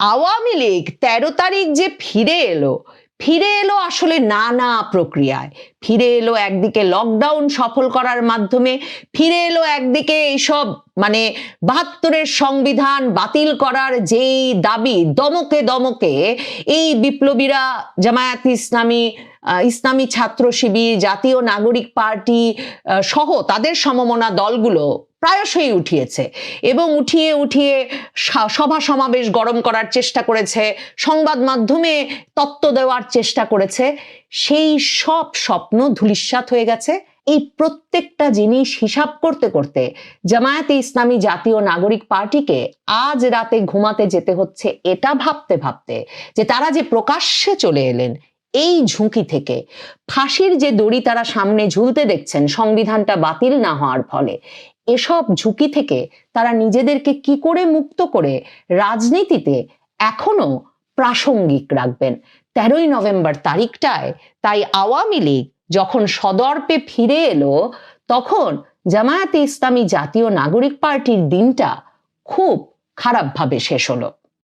আওয়ামী লীগ তেরো তারিখ যে ফিরে এলো ফিরে এলো আসলে নানা প্রক্রিয়ায়। ফিরে এলো একদিকে লকডাউন সফল করার মাধ্যমে, ফিরে এলো একদিকে এইসব মানে বাহাত্তরের সংবিধান বাতিল করার যেই দাবি দমকে দমকে, এই বিপ্লবীরা জামায়াত ইসলামী ইসলামী ছাত্র শিবির, জাতীয় নাগরিক পার্টি সহ তাদের সমমনা দলগুলো প্রায়শই উঠিয়েছে এবং উঠিয়ে উঠিয়ে সভা সমাবেশ গরম করার চেষ্টা করেছে, সংবাদ মাধ্যমে তত্ত্ব দেওয়ার চেষ্টা করেছে, সেই সব স্বপ্ন ধূলিসাৎ হয়ে গেছে। এই প্রত্যেকটা জিনিস হিসাব করতে করতে জামায়াতে ইসলামী জাতীয় নাগরিক পার্টিকে আজ রাতে ঘুমাতে যেতে হচ্ছে এটা ভাবতে ভাবতে যে তারা যে প্রকাশ্যে চলে এলেন এই ঝুঁকি থেকে। ফাঁসির যে দড়ি তারা সামনে ঝুলতে দেখছেন, সংবিধানটা বাতিল না হওয়ার ফলে। এসব ঝুঁকি থেকে তারা নিজেদেরকে কি করে মুক্ত করে রাজনীতিতে এখনও প্রাসঙ্গিক রাখবেন? তেরোই নভেম্বর তারিখটায় তাই আওয়ামী লীগ যখন সদর্পে ফিরে এলো, তখন জামায়াতে ইসলামী জাতীয় নাগরিক পার্টির দিনটা খুব খারাপভাবে শেষ হলো।